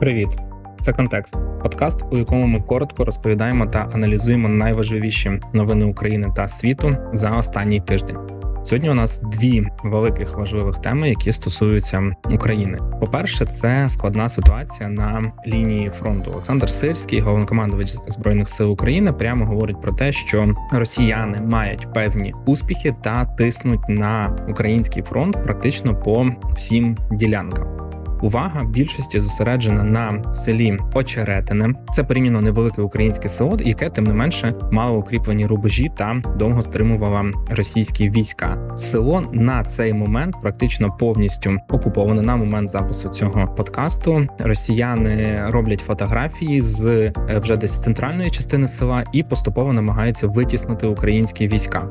Привіт, це контекст подкаст, у якому ми коротко розповідаємо та аналізуємо найважливіші новини України та світу за останній тиждень. Сьогодні у нас дві великих важливих теми, які стосуються України. По-перше, це складна ситуація на лінії фронту. Олександр Сирський, головнокомандувач збройних сил України, прямо говорить про те, що росіяни мають певні успіхи та тиснуть на український фронт практично по всім ділянкам. Увага більшості зосереджена на селі Очеретине. Це порівняно невелике українське село, яке тим не менше мало укріплені рубежі та довго стримувало російські війська. Село на цей момент практично повністю окуповане на момент запису цього подкасту. Росіяни роблять фотографії з е, вже десь центральної частини села і поступово намагаються витіснити українські війська.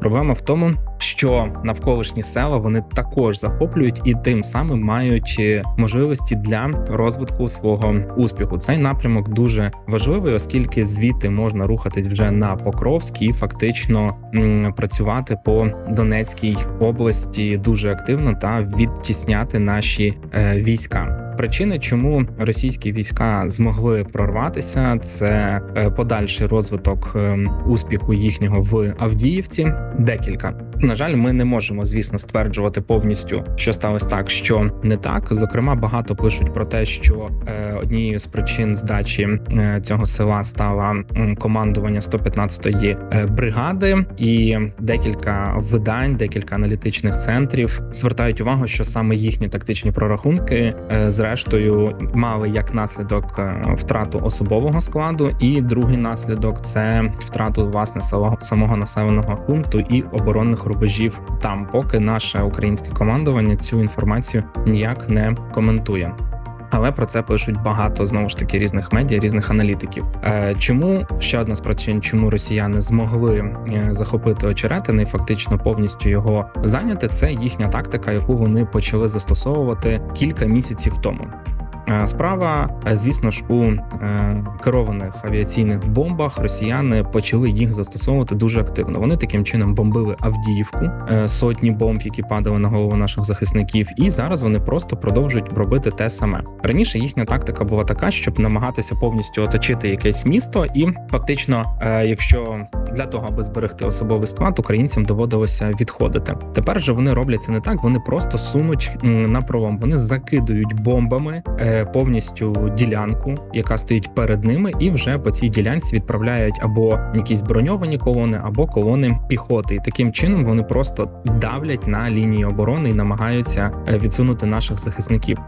Проблема в тому, що навколишні села вони також захоплюють і тим самим мають е, можливості для розвитку свого успіху. Цей напрямок дуже важливий, оскільки звідти можна рухатись вже на Покровськ і фактично працювати по Донецькій області дуже активно та відтісняти наші е, війська. Причини, чому російські війська змогли прорватися, це е, подальший розвиток е, успіху їхнього в Авдіївці. Декілька на жаль, ми не можемо, звісно, стверджувати повністю, що сталося так, що не так. Зокрема, багато пишуть про те, що е, однією з причин здачі е, цього села стала командування 115-ї е, бригади, і декілька видань, декілька аналітичних центрів звертають увагу, що саме їхні тактичні прорахунки, зрештою, мали як наслідок втрату особового складу, і другий наслідок це втрату власне самого населеного пункту і оборонних рубежів там, поки наше українське командування цю інформацію ніяк не коментує. Але про це пишуть багато знову ж таки різних медіа, різних аналітиків. Е, Чому ще одна з причин, чому росіяни змогли е, захопити очеретини фактично повністю його зайняти, це їхня тактика, яку вони почали застосовувати кілька місяців тому. Е, Справа, е, звісно ж, у е, керованих авіаційних бомбах росіяни почали їх застосовувати дуже активно. Вони таким чином бомбили Авдіївку, сотні бомб, які падали на голову наших захисників, і зараз вони просто продовжують робити те саме. Раніше їхня тактика була така, щоб намагатися повністю оточити якесь місто, і фактично, якщо для того, аби зберегти особовий склад, українцям доводилося відходити. Тепер же вони роблять це не так. Вони просто сунуть на пролом. Вони закидують бомбами е, повністю ділянку, яка стоїть перед ними, і вже по цій ділянці відправляють або якісь броньовані колони, або колони піхоти. І таким чином вони просто давлять на лінії оборони і намагаються е, відсунути наших захисників.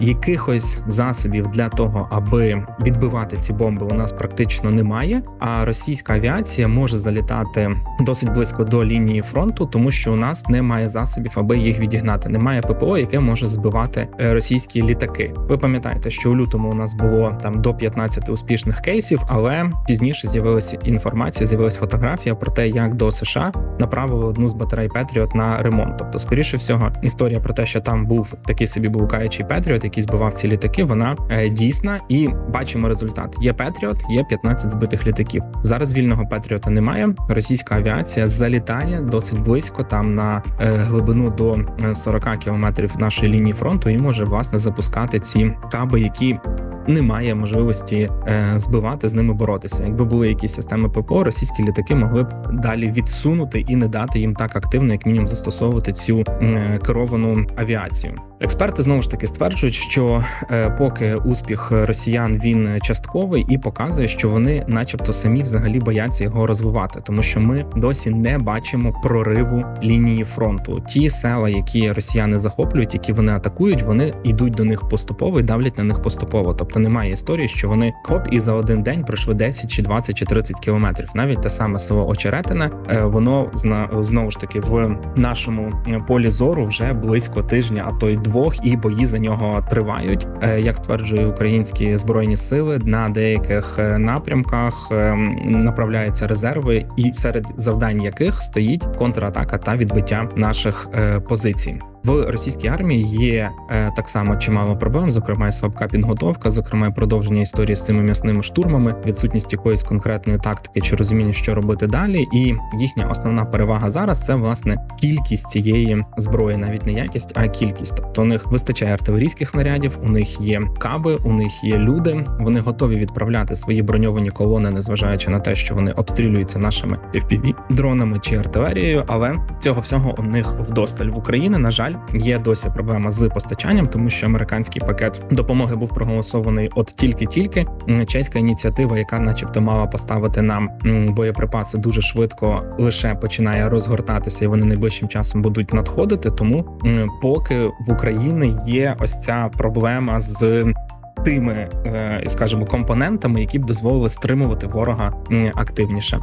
Якихось засобів для того, аби відбивати ці бомби, у нас практично немає. А російська авіація може залітати досить близько до лінії фронту, тому що у нас немає засобів, аби їх відігнати. Немає ППО, яке може збивати е, російські літаки. Ви пам'ятаєте, що у лютому у нас було там до 15 успішних кейсів, але пізніше з'явилася інформація, з'явилася фотографія про те, як до США направили одну з батарей Петріот на ремонт. Тобто, скоріше всього, історія про те, що там був такий собі блукаючий Петріот, який збивав ці літаки, вона е, дійсна, і бачимо результат. Є Петріот, є 15 збитих літаків. Зараз вільного Петріота немає. Російська авіація залітає досить близько, там на е, глибину до е, 40 кілометрів нашої лінії фронту, і може власне запускати ці каби, які немає можливості е, збивати з ними боротися. Якби були якісь системи ППО, російські літаки могли б далі відсунути і не дати їм так активно, як мінімум, застосовувати цю е, керовану авіацію. Експерти знову ж таки стверджують, що е, поки успіх росіян він частковий і показує, що вони, начебто, самі взагалі бояться його розвивати, тому що ми досі не бачимо прориву лінії фронту. Ті села, які росіяни захоплюють, які вони атакують, вони йдуть до них поступово і давлять на них поступово. Тобто немає історії, що вони хоп і за один день пройшли 10 чи 20 чи 30 кілометрів. Навіть те саме село Очеретине, е, воно знову ж таки в нашому е, полі зору вже близько тижня, а то й двох, і бої за нього тривають. Е, Як стверджує українські збройні сили, на деяких е, напрямках е, направляються резерви, і серед завдань яких стоїть контратака та відбиття наших позицій. В російській армії є е, так само чимало проблем, зокрема і слабка підготовка, зокрема. і продовження історії з цими м'ясними штурмами, відсутність якоїсь конкретної тактики чи розуміння, що робити далі. І їхня основна перевага зараз це власне кількість цієї зброї, навіть не якість, а кількість. Тобто у них вистачає артилерійських снарядів, у них є каби, у них є люди. Вони готові відправляти свої броньовані колони, незважаючи на те, що вони обстрілюються нашими fpv дронами чи артилерією. Але цього всього у них вдосталь в Україні. На жаль, є досі проблема з постачанням, тому що американський пакет допомоги був проголосований от тільки-тільки. Чеська ініціатива, яка, начебто, мала поставити нам боєприпаси дуже швидко, лише починає розгортатися, і вони найближчим часом будуть надходити. Тому поки в Україні є ось ця проблема з. Тими, е, скажімо, компонентами, які б дозволили стримувати ворога активніше,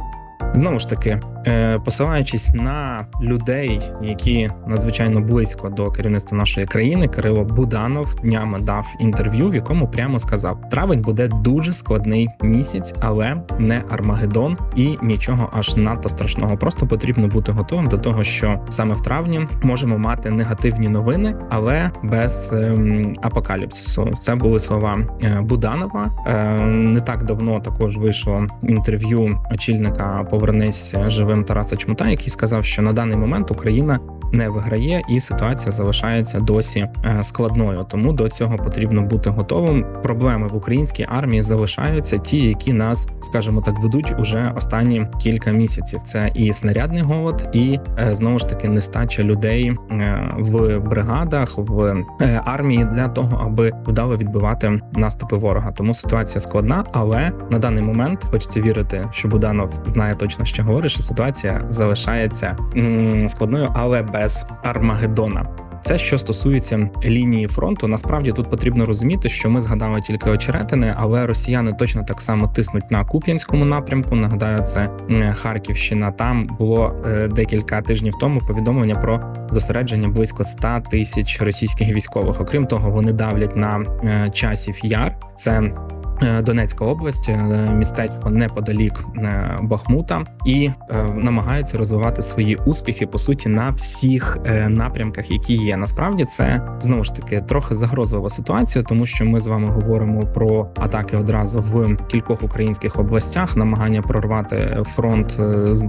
знову ж таки, е, посилаючись на людей, які надзвичайно близько до керівництва нашої країни, Кирило Буданов днями дав інтерв'ю, в якому прямо сказав: травень буде дуже складний місяць, але не Армагеддон і нічого аж надто страшного. Просто потрібно бути готовим до того, що саме в травні можемо мати негативні новини, але без ем, апокаліпсису. Це були слова е, Буданова. Е, не так давно також вийшло інтерв'ю очільника Повернись живим Тараса Чмута, який сказав, що на даний момент Україна не виграє, і ситуація залишається досі е, складною. Тому до цього потрібно бути готовим. Проблеми в українській армії залишаються ті, які нас, скажімо так, ведуть уже останні кілька місяців. Це і снарядний голод, і е, знову ж таки нестача людей е, в бригадах в армії для того, аби вдало відбивати наступи ворога. Тому ситуація складна, але на даний момент хочеться вірити, що Буданов знає точно, що говорить, що ситуація залишається складною, але без Армагеддона. Це що стосується лінії фронту. Насправді тут потрібно розуміти, що ми згадали тільки очеретини, але росіяни точно так само тиснуть на Куп'янському напрямку. Нагадаю, це Харківщина. Там було е, декілька тижнів тому повідомлення про зосередження близько 100 тисяч російських військових. Окрім того, вони давлять на е, часів яр. Це Донецька область, е, містечко неподалік е, Бахмута, і е, намагаються розвивати свої успіхи по суті на всіх е, напрямках, які є. Насправді це знову ж таки трохи загрозлива ситуація, тому що ми з вами говоримо про атаки одразу в кількох українських областях, намагання прорвати фронт е,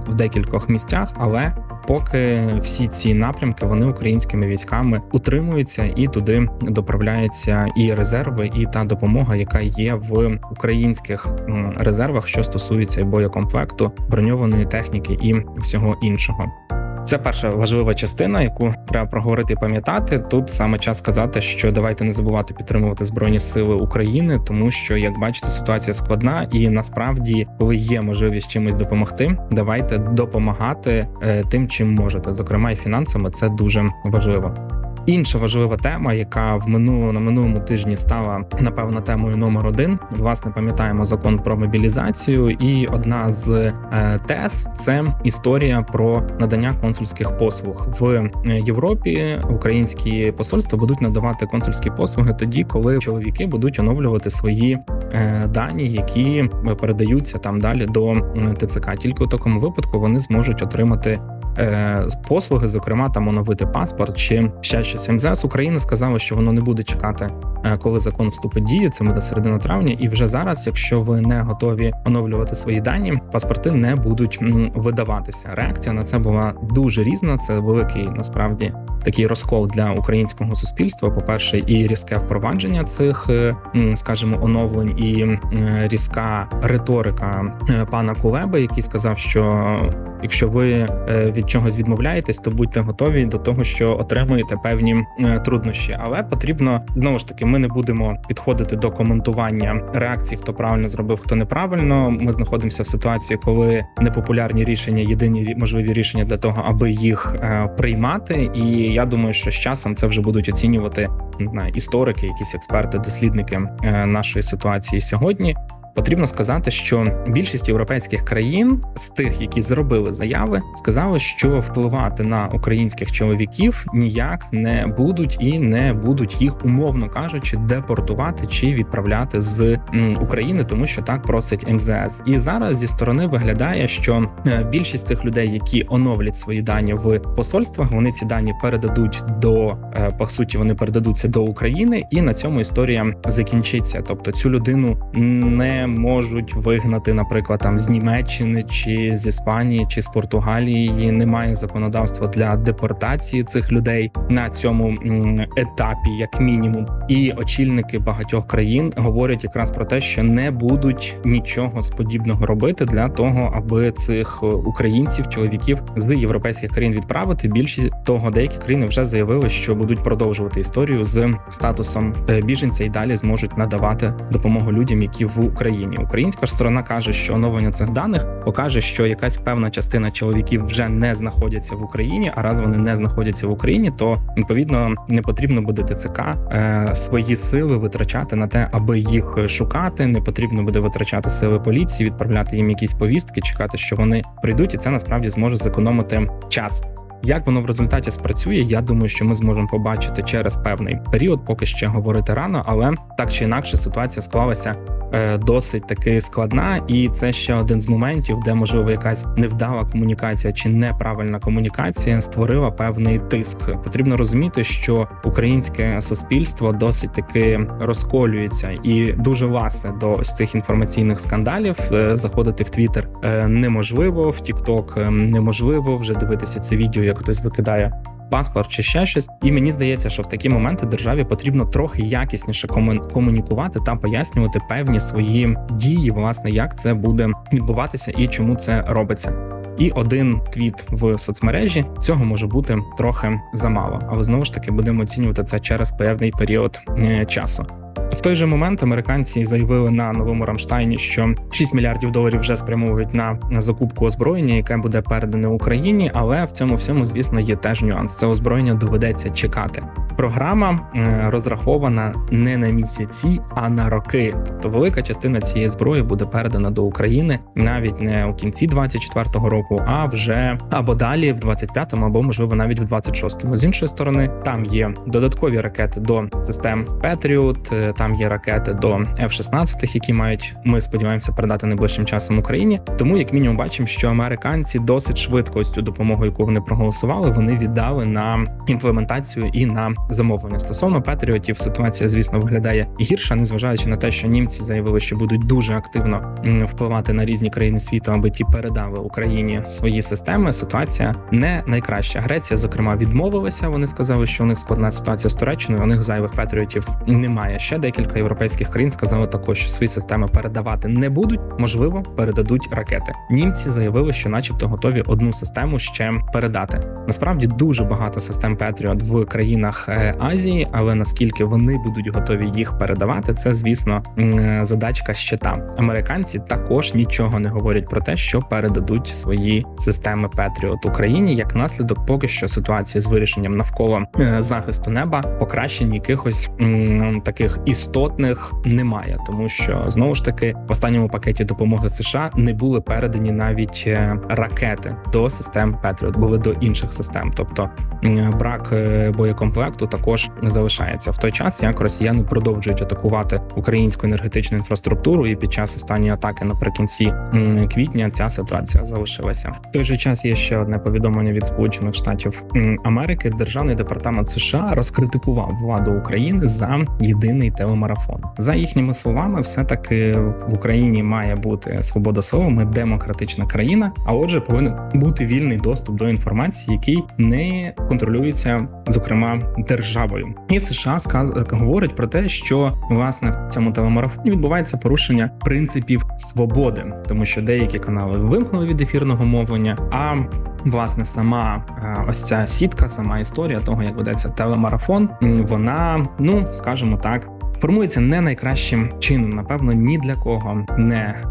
в декількох місцях, але поки всі ці напрямки вони українськими військами утримуються, і туди доправляються і резерви, і та допомога, яка є в українських резервах, що стосується боєкомплекту, броньованої техніки і всього іншого. Це перша важлива частина, яку треба проговорити і пам'ятати. Тут саме час сказати, що давайте не забувати підтримувати збройні сили України, тому що, як бачите, ситуація складна, і насправді, коли є можливість чимось допомогти, давайте допомагати е, тим, чим можете. Зокрема, і фінансами це дуже важливо. Інша важлива тема, яка в минуло на минулому тижні стала напевно темою номер один. Власне, пам'ятаємо закон про мобілізацію, і одна з е, тез це історія про надання консульських послуг в е, Європі. Українські посольства будуть надавати консульські послуги тоді, коли чоловіки будуть оновлювати свої е, дані, які передаються там далі до ТЦК. Тільки у такому випадку вони зможуть отримати послуги, зокрема там оновити паспорт чи ще щось. МЗС України сказало, що воно не буде чекати, е, коли закон вступить в дію. Це буде середина травня. І вже зараз, якщо ви не готові оновлювати свої дані, паспорти не будуть видаватися. Реакція на це була дуже різна. Це великий насправді. Такий розкол для українського суспільства. По перше, і різке впровадження цих, е, скажімо, оновлень, і різка риторика е, пана Кулеби, який сказав, що якщо ви е, від чогось відмовляєтесь, то будьте готові до того, що отримуєте певні труднощі. Але потрібно знову ж таки, ми не будемо підходити до коментування реакцій, хто правильно зробив, хто неправильно. Ми знаходимося в ситуації, коли непопулярні рішення єдині можливі рішення для того, аби їх приймати. І я думаю, що з часом це вже будуть оцінювати не знаю, історики, якісь експерти, дослідники е, нашої ситуації сьогодні. Потрібно сказати, що більшість європейських країн з тих, які зробили заяви, сказали, що впливати на українських чоловіків ніяк не будуть і не будуть їх, умовно кажучи, депортувати чи відправляти з України, тому що так просить МЗС. І зараз зі сторони виглядає, що е, більшість цих людей, які оновлять свої дані в посольствах, вони ці дані передадуть до е, по суті, вони передадуться до України, і на цьому історія закінчиться. Тобто цю людину не можуть вигнати, наприклад, там з Німеччини чи з Іспанії чи з Португалії. Немає законодавства для депортації цих людей на цьому етапі, як мінімум. І очільники багатьох країн говорять якраз про те, що не будуть нічого з подібного робити для того, аби цих е, українців, чоловіків з європейських країн відправити. Більше того, деякі країни вже заявили, що будуть продовжувати історію з статусом е, біженця і далі зможуть надавати допомогу людям, які в Україні. Українська ж сторона каже, що оновлення цих даних покаже, що якась певна частина чоловіків вже не знаходяться в Україні. А раз вони не знаходяться в Україні, то відповідно не потрібно буде ТЦК е, свої сили витрачати на те, аби їх шукати. Не потрібно буде витрачати сили поліції, відправляти їм якісь повістки, чекати, що вони прийдуть, і це насправді зможе зекономити час. Як воно в результаті спрацює, я думаю, що ми зможемо побачити через певний період, поки ще говорити рано, але так чи інакше ситуація склалася досить таки складна, і це ще один з моментів, де можливо якась невдала комунікація чи неправильна комунікація створила певний тиск. Потрібно розуміти, що українське суспільство досить таки розколюється і дуже ласе до ось цих інформаційних скандалів. Е, Заходити в Твіттер е, неможливо, в Тікток неможливо вже дивитися це відео, як хтось викидає паспорт чи ще щось. І мені здається, що в такі моменти державі потрібно трохи якісніше кому- комунікувати та пояснювати певні свої дії, власне, як це буде відбуватися і чому це робиться. І один твіт в соцмережі цього може бути трохи замало, але знову ж таки будемо оцінювати це через певний період е, часу. В той же момент американці заявили на новому Рамштайні, що 6 мільярдів доларів вже спрямовують на закупку озброєння, яке буде передане Україні. Але в цьому всьому, звісно, є теж нюанс. Це озброєння доведеться чекати. Програма е, розрахована не на місяці, а на роки. Тобто велика частина цієї зброї буде передана до України навіть не у кінці 24-го року, а вже або далі, в 25-му, або можливо навіть в 26-му. З іншої сторони, там є додаткові ракети до систем Patriot, е, там є ракети до F-16, які мають ми сподіваємося передати найближчим часом Україні. Тому, як мінімум, бачимо, що американці досить швидко ось цю допомогу, яку вони проголосували, вони віддали на імплементацію і на замовлення. Стосовно Петріотів, ситуація, звісно, виглядає гірша, незважаючи на те, що німці заявили, що будуть дуже активно впливати на різні країни світу, аби ті передали Україні свої системи. Ситуація не найкраща. Греція, зокрема, відмовилася. Вони сказали, що у них складна ситуація з Туреччиною. У них зайвих Петріотів немає. Ще деякілька європейських країн сказали також, що свої системи передавати не будуть. Можливо, передадуть ракети. Німці заявили, що, начебто, готові одну систему ще передати. Насправді дуже багато систем Петріот в країнах е, Азії, але наскільки вони будуть готові їх передавати, це звісно е, задачка щита. Американці також нічого не говорять про те, що передадуть свої системи Петріот Україні. Як наслідок, поки що ситуація з вирішенням навколо е, захисту неба покращень якихось таких істотних немає, тому що знову ж таки в останньому пакеті допомоги США не були передані навіть е, ракети до систем Петріот, були до інших систем, тобто брак е, боєкомплекту також залишається в той час, як росіяни продовжують атакувати українську енергетичну інфраструктуру, і під час останньої атаки наприкінці квітня ця ситуація залишилася. В той же час є ще одне повідомлення від Сполучених Штатів Америки. Державний департамент США розкритикував владу України за єдиний телемарафон. За їхніми словами, все таки в Україні має бути свобода слова. Ми демократична країна. А отже, повинен бути вільний доступ до інформації, який не контролюється, зокрема державою. І США сказ... говорить про те, що власне в цьому телемарафоні відбувається порушення принципів свободи, тому що деякі канали вимкнули від ефірного мовлення. А власне сама е, ось ця сітка, сама історія того, як ведеться телемарафон, вона, ну скажімо так. Формується не найкращим чином, напевно, ні для кого не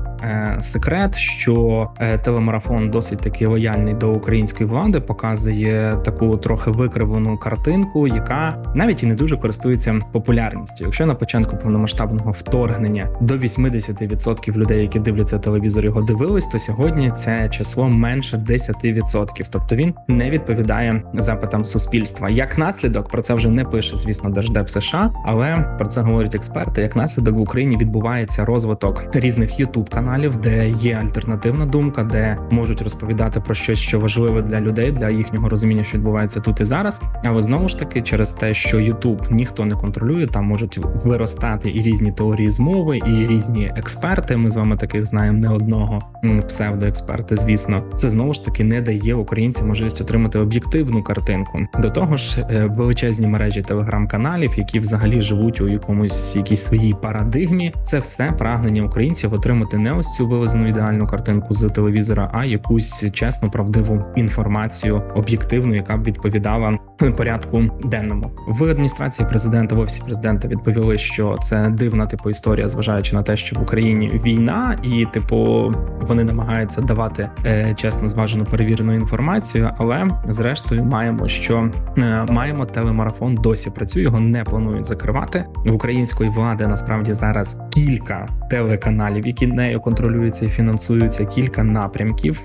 секрет, що е, телемарафон досить таки лояльний до української влади, показує таку трохи викривлену картинку, яка навіть і не дуже користується популярністю. Якщо на початку повномасштабного вторгнення до 80% людей, які дивляться телевізор, його дивились, то сьогодні це число менше 10%. Тобто він не відповідає запитам суспільства. Як наслідок про це вже не пише, звісно, держдеп США, але про це говорять експерти. Як наслідок в Україні відбувається розвиток різних ютуб каналів, де є альтернативна думка, де можуть розповідати про щось, що важливе для людей, для їхнього розуміння, що відбувається тут і зараз. Але знову ж таки, через те, що Ютуб ніхто не контролює, там можуть виростати і різні теорії змови, і різні експерти. Ми з вами таких знаємо не одного псевдоексперти. Звісно, це знову ж таки не дає українцям можливість отримати об'єктивну картинку. До того ж, е, величезні мережі телеграм-каналів, які взагалі живуть у якомусь якійсь своїй парадигмі, це все прагнення українців отримати не ось цю вивезену ідеальну картинку з телевізора, а якусь чесну, правдиву інформацію, об'єктивну, яка б відповідала порядку денному. В адміністрації президента в офісі президента відповіли, що це дивна типу історія, зважаючи на те, що в Україні війна, і типу вони намагаються давати е, чесно зважену перевірену інформацію. Але зрештою маємо, що е, маємо телемарафон досі працює, його не планують закривати. В української влади насправді зараз кілька телеканалів, які нею контролюються і фінансуються, кілька напрямків,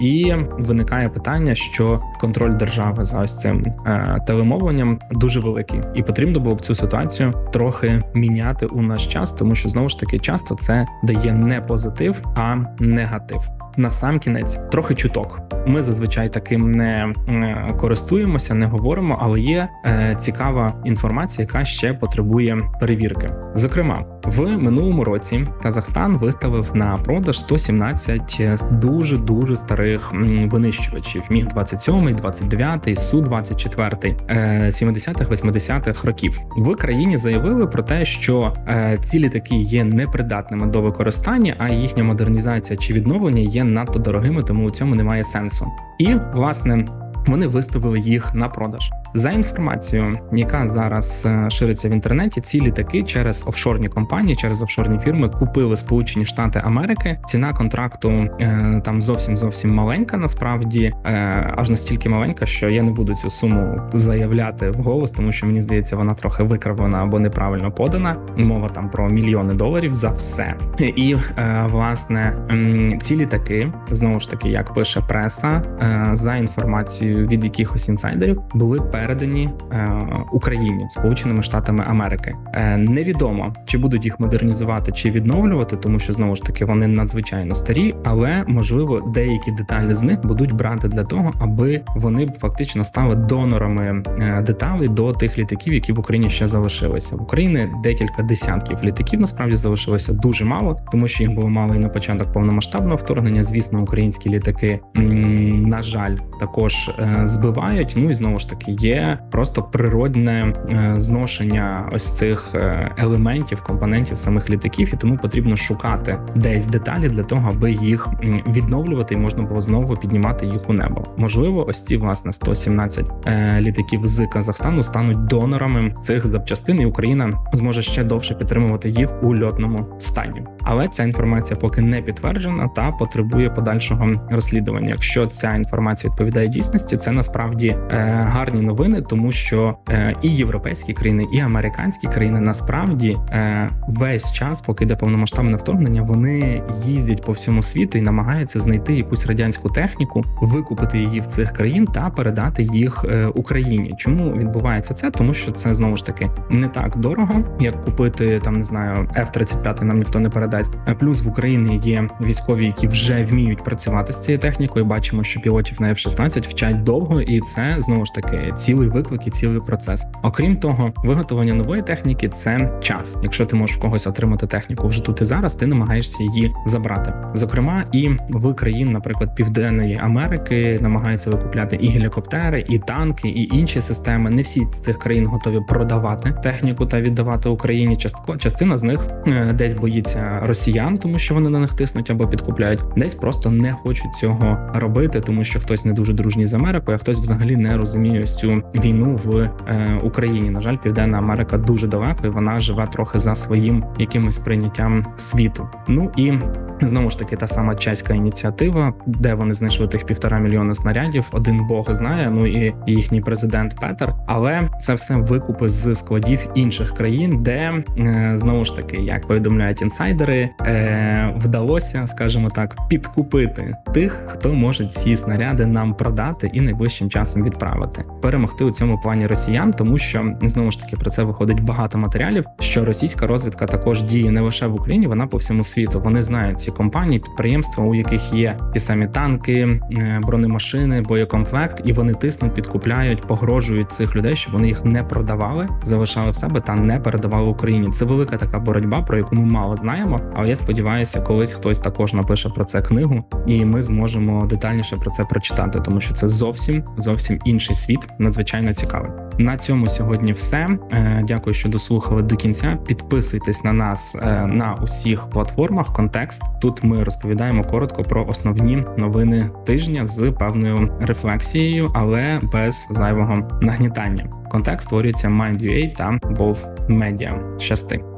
і виникає питання, що контроль держави за ось цим е, телемовленням дуже великий, і потрібно було б цю ситуацію трохи міняти у наш час, тому що знову ж таки часто це дає не позитив, а негатив. На сам кінець трохи чуток. Ми зазвичай таким не користуємося, не говоримо, але є е, цікава інформація, яка ще потребує перевірки. Зокрема, в минулому році Казахстан виставив на продаж 117 дуже дуже старих винищувачів: міг 27, 29, су 24 е, 70-х, 80-х років. В країні заявили про те, що е, ці літаки є непридатними до використання, а їхня модернізація чи відновлення є надто дорогими, тому у цьому немає сенсу. І власне. Вони виставили їх на продаж за інформацією, яка зараз е, шириться в інтернеті. Ці літаки через офшорні компанії, через офшорні фірми купили Сполучені Штати Америки. Ціна контракту е, там зовсім зовсім маленька. Насправді е, аж настільки маленька, що я не буду цю суму заявляти вголос, тому що мені здається, вона трохи викривлена або неправильно подана. Мова там про мільйони доларів за все. І е, власне ці літаки знову ж таки, як пише преса, е, за інформацією від якихось інсайдерів, були передані е, Україні Сполученими Штатами Америки. Е, невідомо чи будуть їх модернізувати чи відновлювати, тому що знову ж таки вони надзвичайно старі, але можливо деякі деталі з них будуть брати для того, аби вони фактично стали донорами е, деталей до тих літаків, які в Україні ще залишилися. В Україні декілька десятків літаків насправді залишилося дуже мало, тому що їх було мало і на початок повномасштабного вторгнення. Звісно, українські літаки на жаль також збивають. Ну і знову ж таки є просто природне е, зношення ось цих е, елементів, компонентів самих літаків, і тому потрібно шукати десь деталі для того, аби їх відновлювати і можна було знову піднімати їх у небо. Можливо, ось ці власне 117 е, літаків з Казахстану стануть донорами цих запчастин, і Україна зможе ще довше підтримувати їх у льотному стані. Але ця інформація поки не підтверджена та потребує подальшого розслідування. Якщо ця інформація відповідає дійсності, це насправді е, гарні новини, тому що е, і європейські країни, і американські країни насправді е, весь час, поки йде повномасштабне вторгнення, вони їздять по всьому світу і намагаються знайти якусь радянську техніку, викупити її в цих країн та передати їх е, Україні. Чому відбувається це? Тому що це знову ж таки не так дорого, як купити там, не знаю, F-35 нам ніхто не передасть. А плюс в Україні є військові, які вже вміють працювати з цією технікою. Бачимо, що пілотів на F-16 вчать довго, і це знову ж таки цілий виклик і цілий процес. Окрім того, виготовлення нової техніки це час. Якщо ти можеш в когось отримати техніку вже тут і зараз, ти намагаєшся її забрати. Зокрема, і в країн, наприклад, Південної Америки намагаються викупляти і гелікоптери, і танки, і інші системи. Не всі з цих країн готові продавати техніку та віддавати Україні. Частко частина з них е, десь боїться росіян, тому що вони на них тиснуть або підкупляють, десь просто не хочуть цього робити, тому що хтось не дуже дружній з Америкою, Америкою, а хтось взагалі не розуміє цю війну в е, Україні. На жаль, Південна Америка дуже далеко, і вона живе трохи за своїм якимось прийняттям світу. Ну і знову ж таки та сама чеська ініціатива, де вони знайшли тих півтора мільйона снарядів. Один Бог знає. Ну і їхній президент Петер. Але це все викупи з складів інших країн, де е, знову ж таки, як повідомляють інсайдери, е, вдалося, скажімо так, підкупити тих, хто може ці снаряди нам продати і найближчим часом відправити, перемогти у цьому плані росіян, тому що знову ж таки про це виходить багато матеріалів. Що російська розвідка також діє не лише в Україні, вона по всьому світу. Вони знають ці компанії, підприємства, у яких є ті самі танки, е, бронемашини, боєкомплект, і вони тиснуть, підкупляють, погрожують цих людей, щоб вони їх не продавали, залишали в себе та не передавали Україні. Це велика така боротьба, про яку ми мало знаємо. Але я сподіваюся, колись хтось також напише про це книгу, і ми зможемо детальніше про це прочитати, тому що це зовсім зовсім інший світ, надзвичайно цікавий. На цьому сьогодні все. Е, Дякую, що дослухали до кінця. Підписуйтесь на нас е, на усіх платформах. Контекст тут ми розповідаємо коротко про основні новини тижня з певною рефлексією, але без зайвого нагнітання. Контекст створюється Mind.ua та Wolf Media. Щасти.